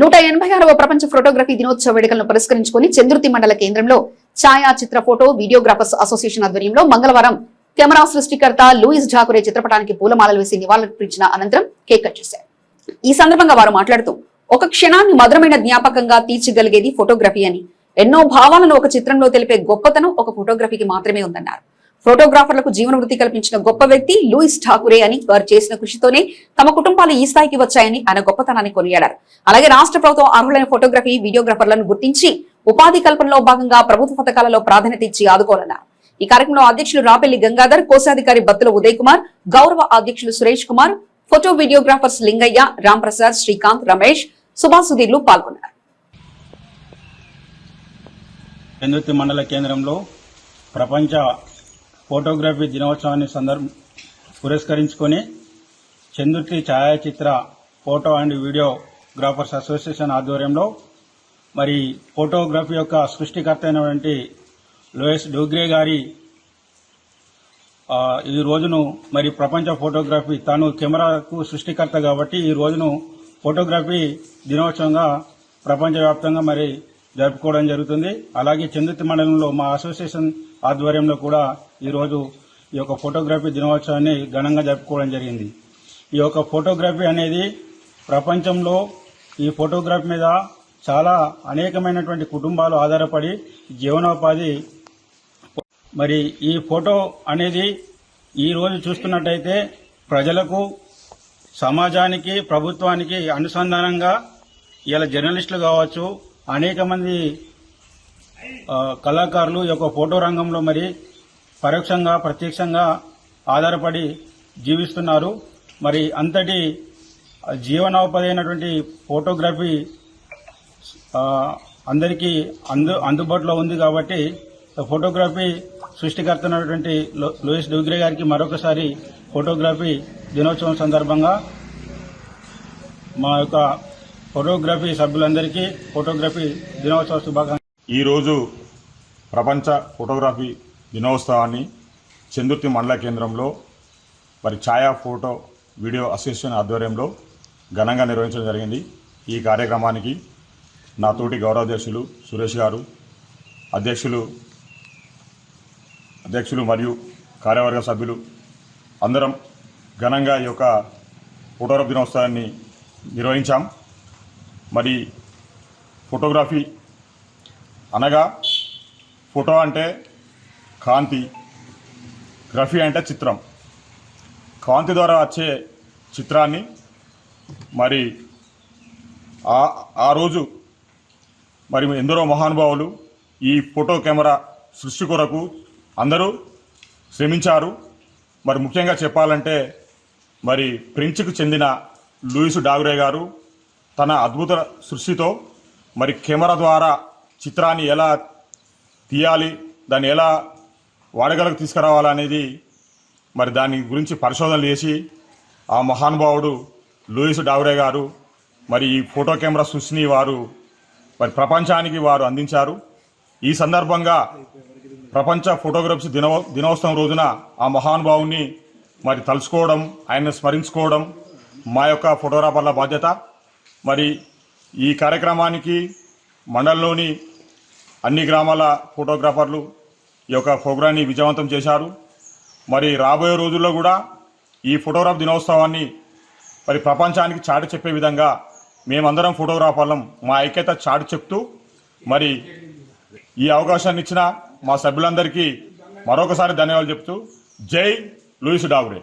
నూట ఎనభై ఆరవ ప్రపంచ ఫోటోగ్రఫీ దినోత్సవ వేడుకలను పురస్కరించుకుని చంద్రుతి మండల కేంద్రంలో ఛాయాచిత్ర ఫోటో వీడియోగ్రాఫర్స్ అసోసియేషన్ ఆధ్వర్యంలో మంగళవారం కెమెరా సృష్టికర్త లూయిస్ ఠాకురే చిత్రపటానికి పూలమాలలు వేసి నివాళులర్పించిన అనంతరం కేక్ కట్ చేశారు. ఈ సందర్భంగా వారు మాట్లాడుతూ ఒక క్షణాన్ని మధురమైన జ్ఞాపకంగా తీర్చగలిగేది ఫోటోగ్రఫీ అని. ఎన్నో భావాలను ఒక చిత్రంలో తెలిపే గొప్పతనం ఒక ఫోటోగ్రఫీకి మాత్రమే ఉందన్నారు. ఫోటోగ్రాఫర్లకు జీవన వృత్తి కల్పించిన గొప్ప వ్యక్తి లూయిస్ ఠాకూరే అని వారు చేసిన కృషితోనే తమ కుటుంబాలు ఈ స్థాయికి వచ్చాయని ఆయన గొప్పతనాన్ని కొనియాడారు. అలాగే రాష్ట్ర ప్రభుత్వం అర్హులైన ఫోటోగ్రఫీ వీడియోగ్రాఫర్లను గుర్తించి ఉపాధి కల్పనలో భాగంగా ప్రభుత్వ పథకాలలో ప్రాధాన్యత ఇచ్చి ఆదుకోవాలన్నారు ఈ కార్యక్రమంలో అధ్యక్షులు రాపెల్లి గంగాధర్ కోశాధికారి బత్తుల ఉదయ్ కుమార్ గౌరవ అధ్యక్షులు సురేష్ కుమార్ ఫోటో వీడియోగ్రాఫర్స్ లింగయ్య రాంప్రసాద్ శ్రీకాంత్ రమేష్ సుభాష్ సుధీర్లు పాల్గొన్నారు. మండల కేంద్రంలో ప్రపంచ ఫోటోగ్రఫీ దినోత్సవాన్ని సందర్భ పురస్కరించుకొని చంద్రుతి ఛాయాచిత్ర ఫోటో అండ్ వీడియోగ్రాఫర్స్ అసోసియేషన్ ఆధ్వర్యంలో మరి ఫోటోగ్రఫీ యొక్క సృష్టికర్త అయినటువంటి లోయస్ డోగ్రే గారి ఈ రోజును మరి ప్రపంచ ఫోటోగ్రఫీ తాను కెమెరాకు సృష్టికర్త కాబట్టి ఈ రోజును ఫోటోగ్రఫీ దినోత్సవంగా ప్రపంచవ్యాప్తంగా మరి జరుపుకోవడం జరుగుతుంది. అలాగే చందుర్తి మండలంలో మా అసోసియేషన్ ఆధ్వర్యంలో కూడా ఈరోజు ఈ యొక్క ఫోటోగ్రఫీ దినోత్సవాన్ని ఘనంగా జరుపుకోవడం జరిగింది. ఈ యొక్క ఫోటోగ్రఫీ అనేది ప్రపంచంలో ఈ ఫోటోగ్రఫీ మీద చాలా అనేకమైనటువంటి కుటుంబాలు ఆధారపడి జీవనోపాధి మరి ఈ ఫోటో అనేది ఈ రోజు చూస్తున్నట్టయితే ప్రజలకు సమాజానికి ప్రభుత్వానికి అనుసంధానంగా ఇలా జర్నలిస్టులు కావచ్చు అనేక మంది కళాకారులు ఈ యొక్క ఫోటో రంగంలో మరి పరోక్షంగా ప్రత్యక్షంగా ఆధారపడి జీవిస్తున్నారు. మరి అంతటి జీవనోపాధి అయినటువంటి ఫోటోగ్రఫీ అందరికీ అందు అందుబాటులో ఉంది కాబట్టి ఫోటోగ్రఫీ సృష్టికర్త అయినటువంటి లో- లూయిస్ డూగ్రే గారికి మరొకసారి ఫోటోగ్రఫీ దినోత్సవం సందర్భంగా మా యొక్క ఫోటోగ్రఫీ సభ్యులందరికీ ఫోటోగ్రఫీ దినోత్సవ శుభాకాంక్ష ఈరోజు ప్రపంచ ఫోటోగ్రఫీ దినోత్సవాన్ని చందుర్తి మండల కేంద్రంలో మరి ఛాయా ఫోటో వీడియో అసోసియేషన్ ఆధ్వర్యంలో ఘనంగా నిర్వహించడం జరిగింది. ఈ కార్యక్రమానికి నా తోటి గౌరవాధ్యక్షులు సురేష్ గారు అధ్యక్షులు అధ్యక్షులు మరియు కార్యవర్గ సభ్యులు అందరం ఘనంగా ఈ యొక్క ఫోటోగ్రఫీ దినోత్సవాన్ని నిర్వహించాం. మరి ఫోటోగ్రఫీ అనగా ఫోటో అంటే కాంతి గ్రఫీ అంటే చిత్రం. కాంతి ద్వారా వచ్చే చిత్రాన్ని మరి ఆ ఆ రోజు మరి ఎందరో మహానుభావులు ఈ ఫోటో కెమెరా సృష్టి కొరకు అందరూ శ్రమించారు. మరి ముఖ్యంగా చెప్పాలంటే మరి ఫ్రెంచ్కు చెందిన లూయిస్ డాగురే గారు తన అద్భుత సృష్టితో మరి కెమెరా ద్వారా చిత్రాన్ని ఎలా తీయాలి దాన్ని ఎలా వాడగలకు తీసుకురావాలనేది మరి దాని గురించి పరిశోధనలు చేసి ఆ మహానుభావుడు లూయిస్ డావరే గారు మరి ఈ ఫోటో కెమెరా సృష్టిని వారు మరి ప్రపంచానికి వారు అందించారు. ఈ సందర్భంగా ప్రపంచ ఫోటోగ్రఫీ దినో దినోత్సవం రోజున ఆ మహానుభావుని మరి తలుచుకోవడం ఆయన్ని స్మరించుకోవడం మా యొక్క ఫోటోగ్రాఫర్ల బాధ్యత. మరి ఈ కార్యక్రమానికి మండలంలోని అన్ని గ్రామాల ఫోటోగ్రాఫర్లు ఈ యొక్క ప్రోగ్రాన్ని విజయవంతం చేశారు. మరి రాబోయే రోజుల్లో కూడా ఈ ఫోటోగ్రాఫ్ దినోత్సవాన్ని మరి ప్రపంచానికి చాటు చెప్పే విధంగా మేమందరం ఫోటోగ్రాఫర్లం మా ఐక్యత చాటు చెప్తూ మరి ఈ అవకాశాన్ని ఇచ్చిన మా సభ్యులందరికీ మరొకసారి ధన్యవాదాలు చెప్తూ జై లూయిస్ డాబ్రే